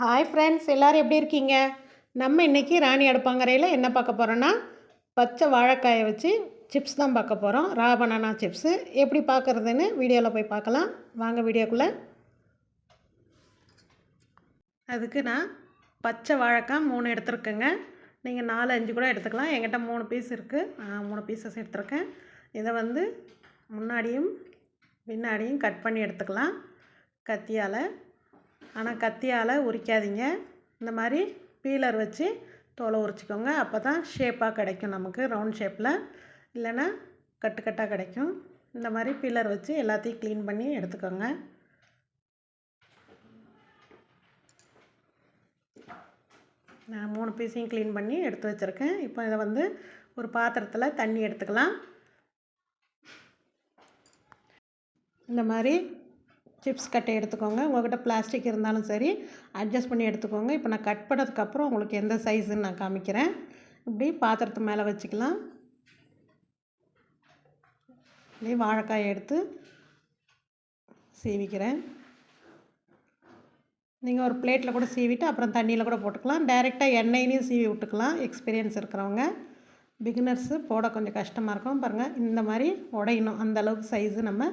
Hi friends எல்லோரும் எப்படி இருக்கீங்க? நம்ம இன்றைக்கி ராணி அடுப்பாங்கரையில் என்ன பார்க்க போகிறோன்னா பச்சை வாழைக்காயை வச்சு சிப்ஸ் தான் பார்க்க போகிறோம் ரா பனானா சிப்ஸு எப்படி பார்க்குறதுன்னு வீடியோவில் போய் பார்க்கலாம். வாங்க வீடியோக்குள்ளே. அதுக்கு நான் பச்சை வாழைக்காய் மூணு எடுத்துருக்கேங்க. நீங்கள் நாலு அஞ்சு கூட எடுத்துக்கலாம். என்கிட்ட மூணு பீஸ் இருக்குது நான் மூணு பீசஸ் எடுத்திருக்கேன். இதை வந்து முன்னாடியும் பின்னாடியும் கட் பண்ணி எடுத்துக்கலாம். கத்தியால் ஆனால் கத்தியால் உரிக்காதீங்க. இந்த மாதிரி பீலர் வச்சு தோலை உரிச்சிக்கோங்க. அப்போ தான் ஷேப்பாக கிடைக்கும் நமக்கு ரவுண்ட் ஷேப்பில் இல்லைன்னா கட்டு கட்டாக கிடைக்கும். இந்த மாதிரி பீலர் வச்சு எல்லாத்தையும் க்ளீன் பண்ணி எடுத்துக்கோங்க. நான் மூணு பீஸையும் க்ளீன் பண்ணி எடுத்து வச்சுருக்கேன். இப்போ இதை வந்து ஒரு பாத்திரத்தில் தண்ணி எடுத்துக்கலாம். இந்த மாதிரி சிப்ஸ் கட்டை எடுத்துக்கோங்க. உங்கள்கிட்ட பிளாஸ்டிக் இருந்தாலும் சரி அட்ஜஸ்ட் பண்ணி எடுத்துக்கோங்க. இப்போ நான் கட் பண்ணதுக்கப்புறம் உங்களுக்கு எந்த சைஸுன்னு நான் காமிக்கிறேன். இப்படி பாத்திரத்து மேலே வச்சுக்கலாம். இப்படி வாழைக்காய் எடுத்து சீவிக்கிறேன். நீங்கள் ஒரு பிளேட்டில் கூட சீவிட்டு அப்புறம் தண்ணியில் கூட போட்டுக்கலாம். டைரெக்டாக எண்ணெயிலையும் சீவி விட்டுக்கலாம். எக்ஸ்பீரியன்ஸ் இருக்கிறவங்க. பிகினர்ஸு போட கொஞ்சம் கஷ்டமாக இருக்கும். பாருங்கள் இந்த மாதிரி உடையணும். அந்த அளவுக்கு சைஸு நம்ம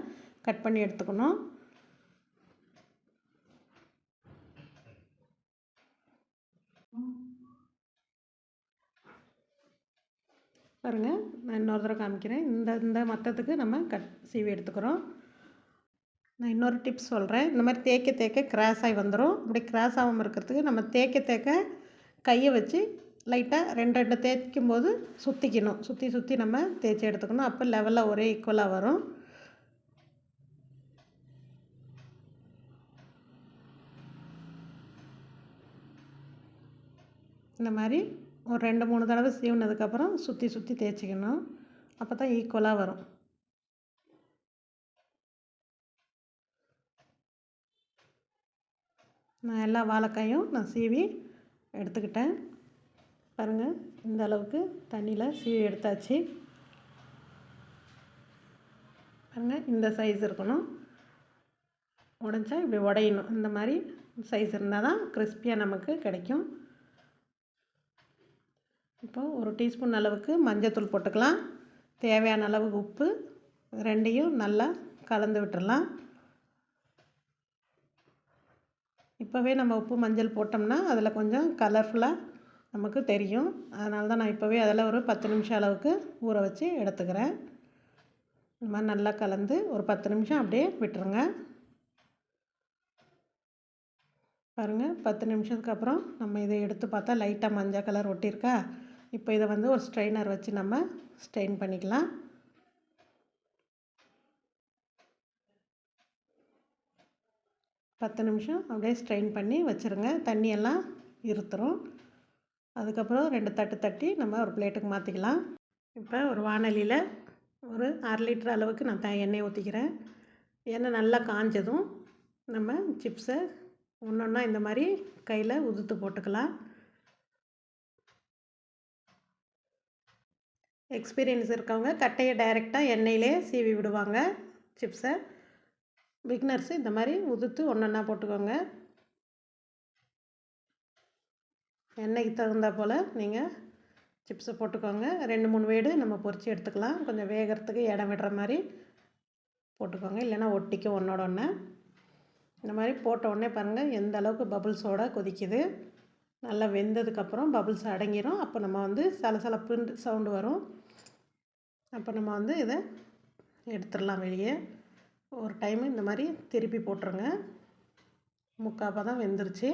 கட் பண்ணி எடுத்துக்கணும். பாருங்கள் நான் இன்னொரு தடவை காமிக்கிறேன். இந்த இந்த மற்றத்துக்கு நம்ம கட் சீவி எடுத்துக்கிறோம். நான் இன்னொரு டிப்ஸ் சொல்கிறேன் இந்த மாதிரி தேய்க்க தேய்க்க கிராஸ் ஆகி வந்துடும் அப்படி கிராஸ் ஆகாமல் இருக்கிறதுக்கு நம்ம தேய்க்க தேய்க்க கையை வச்சு லைட்டாக ரெண்டு ரெண்டு தேய்க்கும் போது சுற்றிக்கணும் சுற்றி சுற்றி நம்ம தேய்ச்சி எடுத்துக்கணும். அப்போ லெவலில் ஒரே ஈக்குவலாக வரும். இந்த மாதிரி ஒரு ரெண்டு மூணு தடவை சீவினதுக்கப்புறம் சுற்றி சுற்றி தேய்ச்சிக்கணும். அப்போ தான் ஈக்குவலாக வரும். நான் எல்லா வாழைக்காயும் நான் சீவி எடுத்துக்கிட்டேன். பாருங்கள் இந்த அளவுக்கு தண்ணியில் சீவி எடுத்தாச்சு. பாருங்கள் இந்த சைஸ் இருக்கணும். உடஞ்சா இப்படி உடையணும். இந்த மாதிரி சைஸ் இருந்தால் தான் கிறிஸ்பியாக நமக்கு கிடைக்கும். இப்போ ஒரு டீஸ்பூன் அளவுக்கு மஞ்சத்தூள் போட்டுக்கலாம். தேவையான அளவுக்கு உப்பு ரெண்டையும் நல்லா கலந்து விட்டுடலாம் இப்போவே நம்ம உப்பு மஞ்சள் போட்டோம்னா அதில் கொஞ்சம் கலர்ஃபுல்லாக நமக்கு தெரியும். அதனால தான் நான் இப்போவே அதில் ஒரு பத்து நிமிஷம் அளவுக்கு ஊற வச்சு எடுத்துக்கிறேன். இந்த மாதிரி நல்லா கலந்து ஒரு பத்து நிமிஷம் அப்படியே விட்டுருங்க. பாருங்கள் பத்து நிமிஷத்துக்கு அப்புறம் நம்ம இதை எடுத்து பார்த்தா லைட்டாக மஞ்சள் கலர் ஒட்டியிருக்கா? இப்போ இதை வந்து ஒரு ஸ்ட்ரெயினர் வச்சு நம்ம ஸ்ட்ரெயின் பண்ணிக்கலாம். பத்து நிமிஷம் அப்படியே ஸ்ட்ரெயின் பண்ணி வச்சுருங்க. தண்ணியெல்லாம் இருத்துரும். அதுக்கப்புறம் ரெண்டு தட்டு தட்டி நம்ம ஒரு பிளேட்டுக்கு மாற்றிக்கலாம் இப்போ ஒரு வானலியில் ஒரு அரை லிட்டர் அளவுக்கு நான் த எண்ணெய் ஊற்றிக்கிறேன் எண்ணெய் நல்லா காஞ்சதும் நம்ம சிப்ஸை ஒன்று ஒன்றா இந்த மாதிரி கையில் உதுத்து போட்டுக்கலாம். எக்ஸ்பீரியன்ஸ் இருக்கவங்க கட்டையை டைரெக்டாக எண்ணெயிலே சீவி விடுவாங்க சிப்ஸை பிக்னர்ஸு இந்த மாதிரி உதுத்து ஒன்றா போட்டுக்கோங்க. எண்ணெய்க்கு தகுந்தா போல் நீங்கள் சிப்ஸை போட்டுக்கோங்க. ரெண்டு மூணு வீடு நம்ம பொறிச்சு எடுத்துக்கலாம். கொஞ்சம் வேகிறதுக்கு இடம் விடுற மாதிரி போட்டுக்கோங்க. இல்லைனா ஒட்டிக்கும் ஒன்றோட ஒன்று இந்த மாதிரி போட்ட உடனே பாருங்கள் எந்த அளவுக்கு பபுள்ஸோடு கொதிக்குது. நல்லா வெந்ததுக்கப்புறம் பபுள்ஸ் அடங்கிடும் அப்போ நம்ம வந்து சலசலப்புன்னு சவுண்டு வரும். அப்போ நம்ம வந்து இதை எடுத்துடலாம் வெளியே. ஒரு டைமு இந்த மாதிரி திருப்பி போட்டுருங்க. முக்காப்பாக தான் வெந்துருச்சு.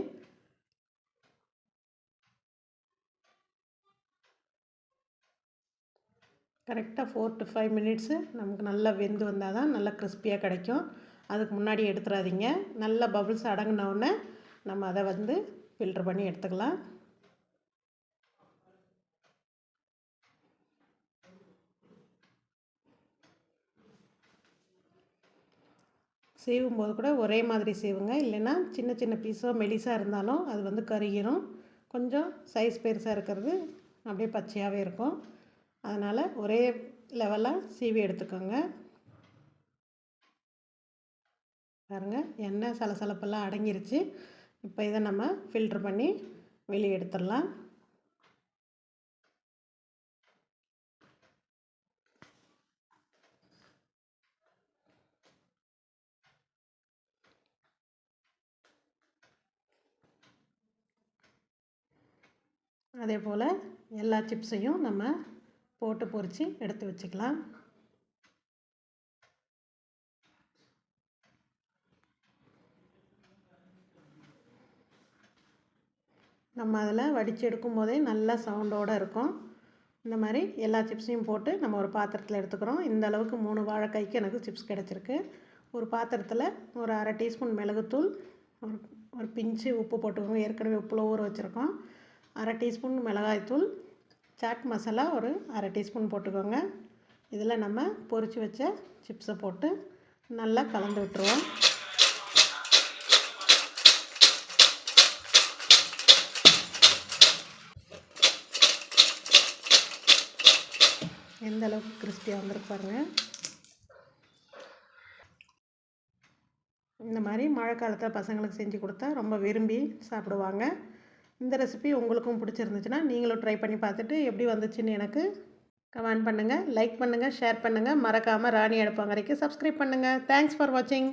கரெக்டாக ஃபோர் டு ஃபைவ் மினிட்ஸு நமக்கு நல்லா வெந்து வந்தால் தான் நல்லா கிறிஸ்பியாக கிடைக்கும். அதுக்கு முன்னாடி எடுத்துடாதீங்க. நல்லா பபுள்ஸ் அடங்கினவுடனே நம்ம அதை வந்து ஃபில்ட்ரு பண்ணி எடுத்துக்கலாம். சீவும் போது கூட ஒரே மாதிரி சீவுங்க. இல்லைன்னா சின்ன சின்ன பீஸோ மெலிசாக இருந்தாலும் அது வந்து கருகிரும். கொஞ்சம் சைஸ் பெருசாக இருக்கிறது அப்படியே பச்சையாகவே இருக்கும். அதனால் ஒரே லெவலாக சீவி எடுத்துக்கோங்க. பாருங்கள் எண்ணெய் சலசலப்பெல்லாம் அடங்கிருச்சு. இப்போ இதை நம்ம ஃபில்ட்ரு பண்ணி வெளியே எடுத்துடலாம். அதே போல் எல்லா சிப்ஸையும் நம்ம போட்டு பொறிச்சு எடுத்து வச்சுக்கலாம். நம்ம அதில் வடித்து எடுக்கும் போதே நல்ல சவுண்டோடு இருக்கும். இந்த மாதிரி எல்லா சிப்ஸையும் போட்டு நம்ம ஒரு பாத்திரத்தில் எடுத்துக்கிறோம். இந்த அளவுக்கு மூணு வாழைக்காய்க்கு எனக்கு சிப்ஸ் கிடச்சிருக்கு. ஒரு பாத்திரத்தில் ஒரு அரை டீஸ்பூன் மிளகுத்தூள் ஒரு ஒரு பிஞ்சு உப்பு போட்டுக்கோங்க ஏற்கனவே உப்பில் ஊற வச்சுருக்கோம். அரை டீஸ்பூன் மிளகாய்த்தூள் சாட் மசாலா ஒரு அரை டீஸ்பூன் போட்டுக்கோங்க. இதில் நம்ம பொரித்து வச்ச சிப்ஸை போட்டு நல்லா கலந்து விட்டுருவோம். எந்த அளவுக்கு கிறிஸ்பியாக வந்திருக்கு பாருங்கள் இந்த மாதிரி மழை காலத்தில் பசங்களுக்கு செஞ்சு கொடுத்தா ரொம்ப விரும்பி சாப்பிடுவாங்க. இந்த ரெசிபி உங்களுக்கும் பிடிச்சிருந்துச்சுன்னா நீங்களும் ட்ரை பண்ணி பார்த்துட்டு எப்படி வந்துச்சுன்னு எனக்கு கமெண்ட் பண்ணுங்கள் லைக் பண்ணுங்கள் ஷேர் பண்ணுங்கள் மறக்காமல் ராணி அடுப்பாங்கரைக்கு சப்ஸ்கிரைப் பண்ணுங்கள் தேங்க்ஸ் ஃபார் வாட்சிங்